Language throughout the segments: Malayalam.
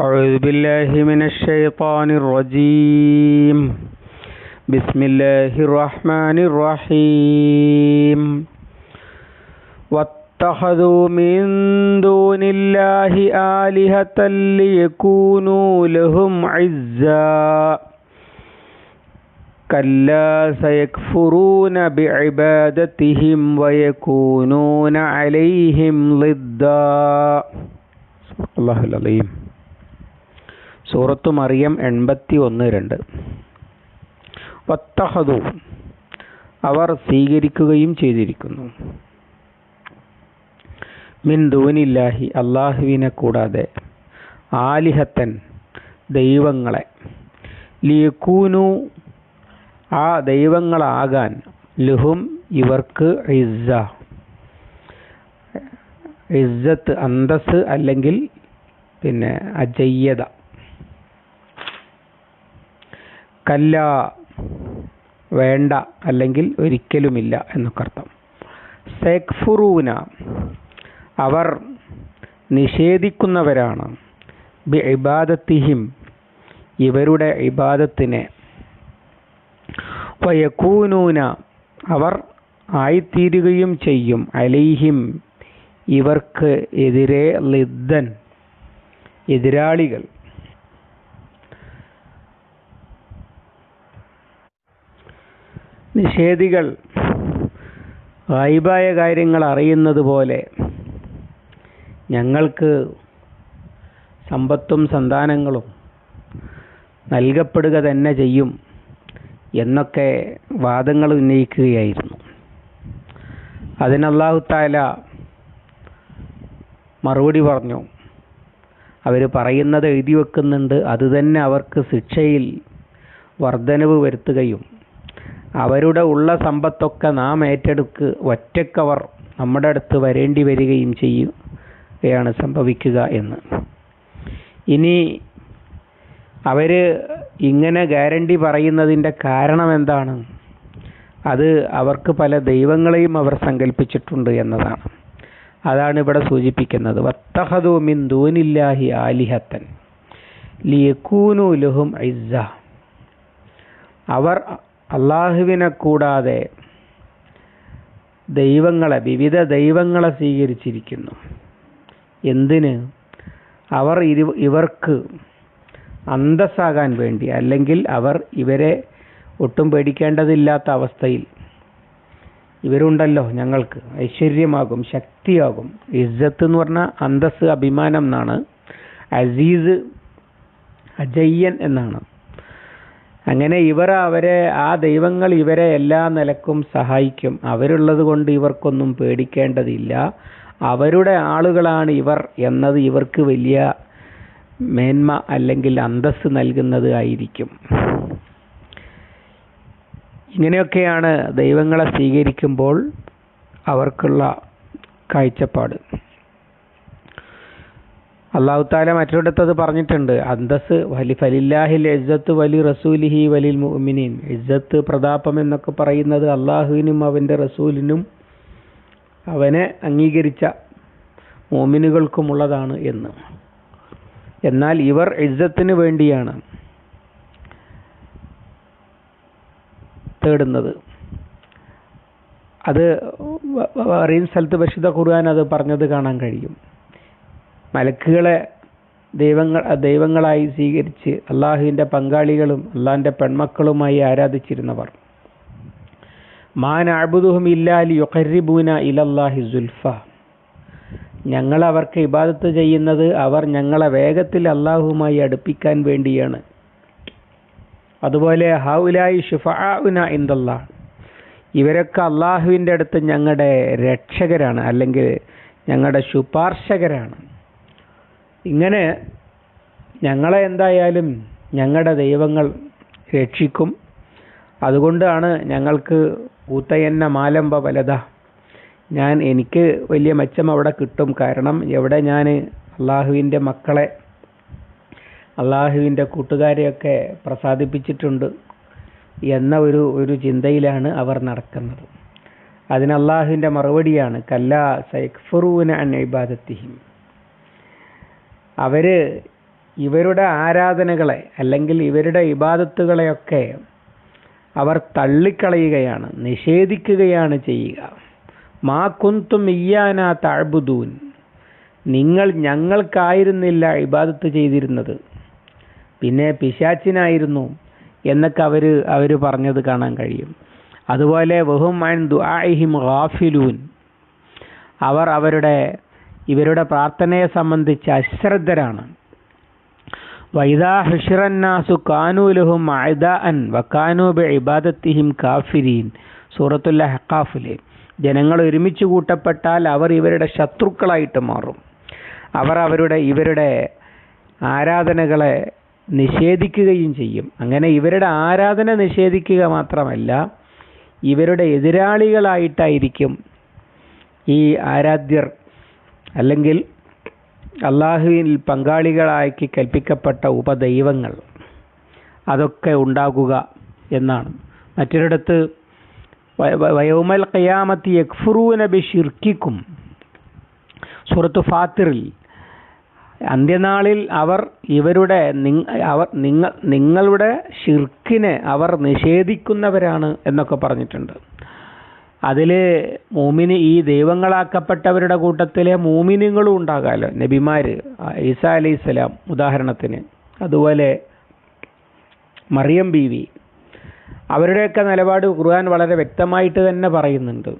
أعوذ بالله من الشيطان الرجيم. بسم الله الرحمن الرحيم. واتخذوا من دون الله آلهة ليكونوا لهم عزا. كلا سيكفرون بعبادتهم ويكونون عليهم ضدا. الله العظيم. സൂറത്തു മറിയം എൺപത്തി ഒന്ന് രണ്ട്. വത്തഹതു അവർ സ്വീകരിക്കുകയും ചെയ്തിരിക്കുന്നു. മിൻ അള്ളാഹുവിനെ കൂടാതെ ആലിഹത്തൻ ദൈവങ്ങളെ. ലിയക്കൂനു ആ ദൈവങ്ങളാകാൻ ലുഹും ഇവർക്ക് ഇസ്സ. ഇസ്സത്ത് അന്തസ് അല്ലെങ്കിൽ പിന്നെ അജയ്യത. കല്ല വേണ്ട അല്ലെങ്കിൽ ഒരിക്കലുമില്ല എന്നൊക്കെ അർത്ഥം. സെക്ഫുറൂന അവർ നിഷേധിക്കുന്നവരാണ്. ബി ഇബാദത്തിഹിം ഇവരുടെ ഇബാദത്തിനെ. വയക്കൂനൂന അവർ ആയിത്തീരുകയും ചെയ്യും. അലൈഹിം ഇവർക്ക് എതിരെ ലിദ്ദൻ എതിരാളികൾ. നിഷേധികൾ ഗൈബായ കാര്യങ്ങൾ അറിയുന്നത് പോലെ ഞങ്ങൾക്ക് സമ്പത്തും സന്താനങ്ങളും നൽകപ്പെടുക തന്നെ ചെയ്യും എന്നൊക്കെ വാദങ്ങൾ ഉന്നയിക്കുകയായിരുന്നു. അതിന് അള്ളാഹു താല മറുപടി പറഞ്ഞു. അവർ പറയുന്നത് എഴുതി വെക്കുന്നുണ്ട്. അത് തന്നെ അവർക്ക് ശിക്ഷയിൽ വർധനവ് വരുത്തുകയും അവരുടെ ഉള്ള സമ്പത്തൊക്കെ നാം ഏറ്റെടുക്ക് ഒറ്റക്കവർ നമ്മുടെ അടുത്ത് വരേണ്ടി വരികയും ചെയ്യുകയാണ് സംഭവിക്കുക എന്ന്. ഇനി അവർ ഇങ്ങനെ ഗ്യാരണ്ടി പറയുന്നതിന്റെ കാരണം എന്താണ്? അത് അവർക്ക് പല ദൈവങ്ങളെയും അവർ സങ്കല്പിച്ചിട്ടുണ്ട് എന്നതാണ്. അതാണ് ഇവിടെ സൂചിപ്പിക്കുന്നത്. വത്തഹദു മിൻ ദൂനില്ലാഹി ആലിഹത്തൻ. ലിയക്കൂനു ലഹും ഇസ്സ. അവർ അള്ളാഹുവിനെ കൂടാതെ ദൈവങ്ങളെ വിവിധ ദൈവങ്ങളെ സ്വീകരിച്ചിരിക്കുന്നു. എന്തിന്? അവർ ഇരു ഇവർക്ക് അന്തസ്സാകാൻ വേണ്ടി അല്ലെങ്കിൽ അവർ ഇവരെ ഒട്ടും പേടിക്കേണ്ടതില്ലാത്ത അവസ്ഥയിൽ. ഇവരുണ്ടല്ലോ ഞങ്ങൾക്ക്. ഐശ്വര്യമാകും ശക്തിയാകും. ഇസ്സത്ത് എന്ന് പറഞ്ഞാൽ അന്തസ് അഭിമാനം എന്നാണ്. അസീസ് അജയ്യൻ എന്നാണ്. അങ്ങനെ ഇവർ അവരെ ആ ദൈവങ്ങൾ ഇവരെ എല്ലാ നിലക്കും സഹായിക്കും. അവരുള്ളത് കൊണ്ട് ഇവർക്കൊന്നും പേടിക്കേണ്ടതില്ല. അവരുടെ ആളുകളാണ് ഇവർ എന്നത് ഇവർക്ക് വലിയ മേന്മ അല്ലെങ്കിൽ അന്തസ് നൽകുന്നത് ആയിരിക്കും. ഇങ്ങനെയൊക്കെയാണ് ദൈവങ്ങളെ സ്വീകരിക്കുമ്പോൾ അവർക്കുള്ള കാഴ്ചപ്പാട്. അള്ളാഹു താല മറ്റൊരിടത്ത് അത് പറഞ്ഞിട്ടുണ്ട്. അന്തസ് വലി ഫലില്ലാഹിൽ ഇസ്സത്ത് വലി റസൂലിഹി വലിൽ മുഅ്മിനീൻ. ഇസ്സത്ത് പ്രതാപം എന്നൊക്കെ പറയുന്നത് അള്ളാഹുവിനും അവന്റെ റസൂലിനും അവനെ അംഗീകരിച്ച മോമിനുകൾക്കുമുള്ളതാണ് എന്ന്. എന്നാൽ ഇവർ ഇസ്സത്തിന് വേണ്ടിയാണ് തേടുന്നത്. അത് അറിയുന്ന സ്ഥലത്ത് പരിശുദ്ധ ഖുർആൻ അത് പറഞ്ഞത് കാണാൻ കഴിയും. മലക്കുകളെ ദൈവങ്ങൾ ദൈവങ്ങളായി സ്വീകരിച്ച് അള്ളാഹുവിന്റെ പങ്കാളികളും അള്ളാഹിന്റെ പെൺമക്കളുമായി ആരാധിച്ചിരുന്നവർ. മാൻ അഴുതുഹും ഇല്ലാലി യൊഹരിബൂന ഇലല്ലാഹി സുൽഫ. ഞങ്ങൾ അവർക്ക് ഇബാദത്ത് ചെയ്യുന്നത് അവർ ഞങ്ങളെ വേഗത്തിൽ അള്ളാഹുമായി അടുപ്പിക്കാൻ വേണ്ടിയാണ്. അതുപോലെ ഹൗലായി ഷുഫാഉന ഇന്ദല്ലാ ഇവരൊക്കെ അള്ളാഹുവിന്റെ അടുത്ത് ഞങ്ങളുടെ രക്ഷകരാണ് അല്ലെങ്കിൽ ഞങ്ങളുടെ ശുപാർശകരാണ്. ഇങ്ങനെ ഞങ്ങളെ എന്തായാലും ഞങ്ങളുടെ ദൈവങ്ങൾ രക്ഷിക്കും. അതുകൊണ്ടാണ് ഞങ്ങൾക്ക് ഊത്തയന്ന മാലമ്പ വലത. ഞാൻ എനിക്ക് വലിയ മെച്ചം അവിടെ കിട്ടും. കാരണം എവിടെ ഞാൻ അള്ളാഹുവിന്റെ മക്കളെ അള്ളാഹുവിന്റെ കൂട്ടുകാരെയൊക്കെ പ്രസാദിപ്പിച്ചിട്ടുണ്ട് എന്ന ഒരു ഒരു ചിന്തയിലാണ് അവർ നടക്കുന്നത്. അതിന് അള്ളാഹുവിന്റെ മറുപടിയാണ് കല്ല സൈഖ്ഫറൂന അൻ ഇബാദത്തിഹിം. അവർ ഇവരുടെ ആരാധനകളെ അല്ലെങ്കിൽ ഇവരുടെ ഇബാദത്തുകളെയൊക്കെ അവർ തള്ളിക്കളയുകയാണ് നിഷേധിക്കുകയാണ് ചെയ്യുക. മാ കുന്തും ഇയ്യാന താഴ്ബുദൂൻ നിങ്ങൾ ഞങ്ങൾക്കായിരുന്നില്ല ഇബാദത്ത് ചെയ്തിരുന്നത്. പിന്നെ പിശാച്ചിനായിരുന്നു എന്നൊക്കെ അവർ അവർ പറഞ്ഞത് കാണാൻ കഴിയും. അതുപോലെ വഹും അൻ ദുആഹിം ഗാഫിലൂൻ. അവർ അവരുടെ ഇവരുടെ പ്രാർത്ഥനയെ സംബന്ധിച്ച് അശ്രദ്ധരാണ്. വൈദാ ഹുഷിറന്നാസു കാനൂലഹും അൻ വക്കാനു ബി ഇബാദത്തിഹിം കാഫിരീൻ. സൂറത്തുല്ല ഹക്കാഫിലെ ജനങ്ങൾ ഒരുമിച്ച് കൂട്ടപ്പെട്ടാൽ അവർ ഇവരുടെ ശത്രുക്കളായിട്ട് മാറും. അവർ അവരുടെ ഇവരുടെ ആരാധനകളെ നിഷേധിക്കുകയും ചെയ്യും. അങ്ങനെ ഇവരുടെ ആരാധന നിഷേധിക്കുക മാത്രമല്ല ഇവരുടെ എതിരാളികളായിട്ടായിരിക്കും ഈ ആരാധ്യർ അല്ലെങ്കിൽ അള്ളാഹുവിൽ പങ്കാളികളാക്കി കൽപ്പിക്കപ്പെട്ട ഉപദൈവങ്ങൾ അതൊക്കെ ഉണ്ടാകുക എന്നാണ്. മറ്റൊരിടത്ത് വയോമൽ കയാമത്തി യക്ഫുറൂന ബി ഷിർക്കിക്കും സുഹൃത്ത് ഫാത്തിറിൽ അന്ത്യനാളിൽ അവർ ഇവരുടെ അവർ നിങ്ങൾ നിങ്ങളുടെ ഷിർക്കിനെ അവർ നിഷേധിക്കുന്നവരാണ് എന്നൊക്കെ പറഞ്ഞിട്ടുണ്ട്. അതിൽ മൂമിന് ഈ ദൈവങ്ങളാക്കപ്പെട്ടവരുടെ കൂട്ടത്തിലെ മൂമിനുകളും ഉണ്ടാകാമല്ലോ നബിമാർ ഈസ അലി സ്വലാം ഉദാഹരണത്തിന്. അതുപോലെ മറിയം ബീവി. അവരുടെയൊക്കെ നിലപാട് ഖുർആൻ വളരെ വ്യക്തമായിട്ട് തന്നെ പറയുന്നുണ്ട്.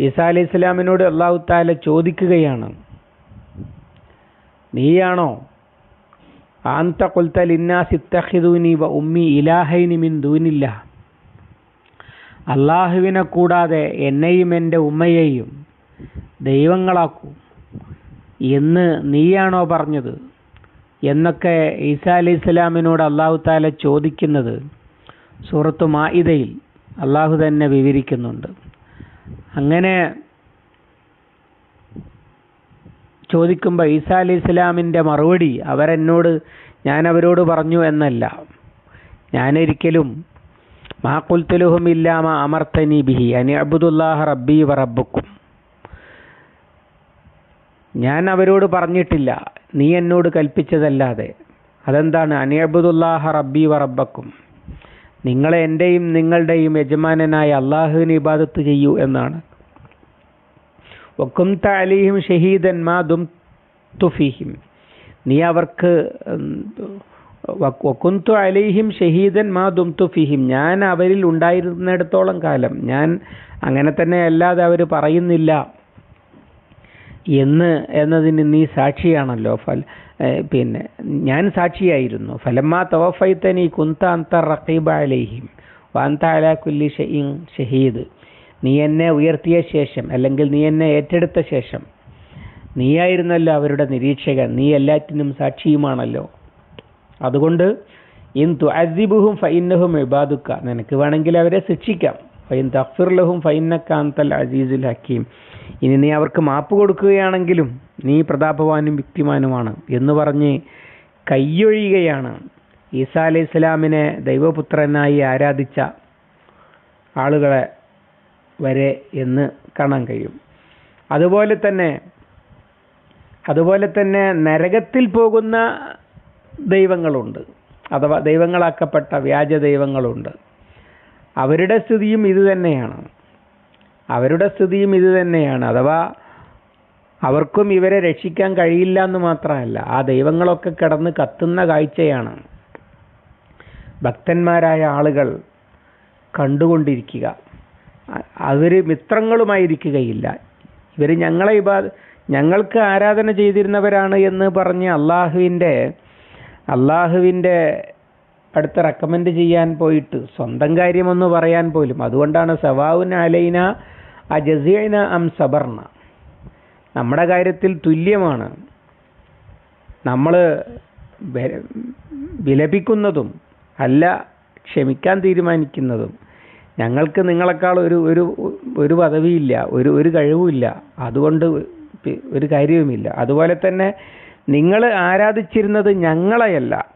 ഈസാ അലി സ്വലാമിനോട് അള്ളാഹു താല ചോദിക്കുകയാണ്. നീയാണോ? ആന്ത കൊൽത്തൽ ഇന്നാ സിത്തഹിദൂനി വ ഉമ്മി ഇലാഹൈനി മിൻ ദൂനില്ല അള്ളാഹുവിനെ കൂടാതെ എന്നെയും എന്റെ ഉമ്മയെയും ദൈവങ്ങളാക്കൂ. എന്ന് നീയാണോ പറഞ്ഞത്? എന്നൊക്കെ ഈസാ അലി ഇസ്ലാമിനോട് അള്ളാഹു താല ചോദിക്കുന്നത് സൂറത്ത് മായിതയിൽ അള്ളാഹു തന്നെ വിവരിക്കുന്നുണ്ട്. അങ്ങനെ ചോദിക്കുമ്പോൾ ഈസാ അലി ഇസ്ലാമിന്റെ മറുപടി അവരെന്നോട് ഞാൻ അവരോട് പറഞ്ഞു എന്നല്ല. ഞാനൊരിക്കലും മാ അമർത്തനി ബിഹി അനി അബുദുല്ലാഹ റബ്ബി വ ഞാൻ അവരോട് പറഞ്ഞിട്ടില്ല. നീ എന്നോട് കൽപ്പിച്ചതല്ലാതെ. അതെന്താണ്? അനി അബുദുല്ലാഹ റബ്ബി വ റബ്ബക്കും. നിങ്ങളെ എന്റെയും നിങ്ങളുടെയും യജമാനനായ അള്ളാഹുവിന് ഇബാദത്ത് ചെയ്യൂ എന്നാണ്. ഒക്കും താലിഹിം ഷഹീദൻ മാ ദും തുഫിഹിം നീ അവർക്ക് വക്കുന്തു അലൈഹിം ഷഹീദൻ മാ ദുംതു ഫിഹിം. ഞാൻ അവരിൽ ഉണ്ടായിരുന്നിടത്തോളം കാലം ഞാൻ അങ്ങനെ തന്നെ അല്ലാതെ അവർ പറയുന്നില്ല എന്ന് എന്നതിന് നീ സാക്ഷിയാണല്ലോ. ഫൽ പിന്നെ ഞാൻ സാക്ഷിയായിരുന്നു. ഫലമാ തവഫൈത്തനി കുന്ത അന്ത റഖീബ അലൈഹിം. വാന്ത അലാ കുല്ലി ഷഹീൻ ഷഹീദ്. നീ എന്നെ ഉയർത്തിയ ശേഷം അല്ലെങ്കിൽ നീ എന്നെ ഏറ്റെടുത്ത ശേഷം നീയായിരുന്നല്ലോ അവരുടെ നിരീക്ഷകൻ. നീ എല്ലാറ്റിനും സാക്ഷിയുമാണല്ലോ. അതുകൊണ്ട് ഇൻ അസിബുഹും ഫൈന്നഹും ഇബാദുക്ക നിനക്ക് വേണമെങ്കിൽ അവരെ ശിക്ഷിക്കാം. ഫൈൻ തഫിർലഹും ഫൈന്നക്കാന്തൽ അസീസുൽ ഹക്കീം. ഇനി നീ അവർക്ക് മാപ്പ് കൊടുക്കുകയാണെങ്കിലും നീ പ്രതാപവാനും വ്യക്തിമാനുമാണ് എന്ന് പറഞ്ഞ് കയ്യൊഴിയുകയാണ് ഈസാ അലൈഹി ഇസ്ലാമിനെ ദൈവപുത്രനായി ആരാധിച്ച ആളുകളെ വരെ എന്ന് കാണാൻ കഴിയും. അതുപോലെ തന്നെ അതുപോലെ തന്നെ നരകത്തിൽ പോകുന്ന ദൈവങ്ങളുണ്ട്. അഥവാ ദൈവങ്ങളാക്കപ്പെട്ട വ്യാജ ദൈവങ്ങളുണ്ട്. അവരുടെ സ്ഥിതിയും ഇത് തന്നെയാണ്. അവരുടെ സ്ഥിതിയും ഇത് തന്നെയാണ്. അഥവാ അവർക്കും ഇവരെ രക്ഷിക്കാൻ കഴിയില്ല എന്ന് മാത്രമല്ല ആ ദൈവങ്ങളൊക്കെ കിടന്ന് കത്തുന്ന കാഴ്ചയാണ്. ഭക്തന്മാരായ ആളുകൾ കണ്ടുകൊണ്ടിരിക്കുക. അവർ മിത്രങ്ങളുമായിരിക്കുകയില്ല. ഇവർ ഞങ്ങളെ ഇബാ ഞങ്ങൾക്ക് ആരാധന ചെയ്തിരുന്നവരാണ് എന്ന് പറഞ്ഞ് അള്ളാഹുവിന്റെ അള്ളാഹുവിന്റെ അടുത്ത് റെക്കമെൻഡ് ചെയ്യാൻ പോയിട്ട് സ്വന്തം കാര്യമൊന്ന് പറയാൻ പോലും. അതുകൊണ്ടാണ് സവാവുൻ അലൈന ആ ജസീന അം സബർണ നമ്മുടെ കാര്യത്തിൽ തുല്യമാണ്. നമ്മൾ വിലപിക്കുന്നതും അല്ല ക്ഷമിക്കാൻ തീരുമാനിക്കുന്നതും. ഞങ്ങൾക്ക് നിങ്ങളെക്കാൾ ഒരു ഒരു ഒരു പദവിയില്ല ഒരു ഒരു കഴിവുമില്ല. അതുകൊണ്ട് ഒരു കാര്യവുമില്ല. അതുപോലെ തന്നെ നിങ്ങൾ ആരാധിച്ചിരുന്നത് ഞങ്ങളെയല്ല.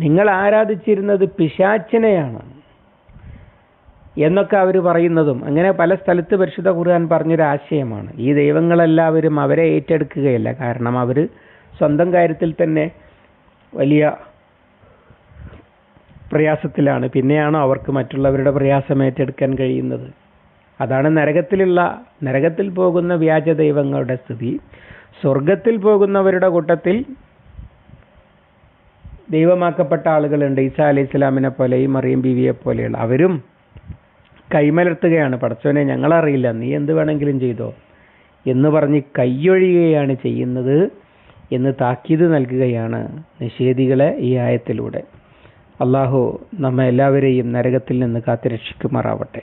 നിങ്ങൾ ആരാധിച്ചിരുന്നത് പിശാച്ചിനെയാണ് എന്നൊക്കെ അവർ പറയുന്നതും അങ്ങനെ പല സ്ഥലത്ത് പരിശുദ്ധ ഖുർആൻ പറഞ്ഞൊരാശയമാണ് ഈ ദൈവങ്ങളെല്ലാവരും അവരെ ഏറ്റെടുക്കുകയല്ല. കാരണം അവർ സ്വന്തം കാര്യത്തിൽ തന്നെ വലിയ പ്രയാസത്തിലാണ്. പിന്നെയാണോ അവർക്ക് മറ്റുള്ളവരുടെ പ്രയാസം ഏറ്റെടുക്കാൻ കഴിയുന്നത്. അതാണ് നരകത്തിലുള്ള നരകത്തിൽ പോകുന്ന വ്യാജ ദൈവങ്ങളുടെ സ്ഥിതി. സ്വർഗത്തിൽ പോകുന്നവരുടെ കൂട്ടത്തിൽ ദൈവമാക്കപ്പെട്ട ആളുകളുണ്ട്. ഈസ അലൈഹി ഇസ്ലാമിനെ പോലെയും മറിയം ബീവിയെ പോലെയുള്ള. അവരും കൈമലർത്തുകയാണ്. പടച്ചോനെ ഞങ്ങളറിയില്ല. നീ എന്ത് വേണമെങ്കിലും ചെയ്തോ എന്ന് പറഞ്ഞ് കൈയൊഴിയുകയാണ് ചെയ്യുന്നത് എന്ന് താക്കീത് നൽകുകയാണ് നിഷേധികളെ ഈ ആയത്തിലൂടെ. അള്ളാഹു നമ്മ എല്ലാവരെയും നരകത്തിൽ നിന്ന് കാത്തുരക്ഷിക്കുമാറാവട്ടെ.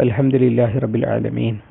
والحمد لله رب العالمين.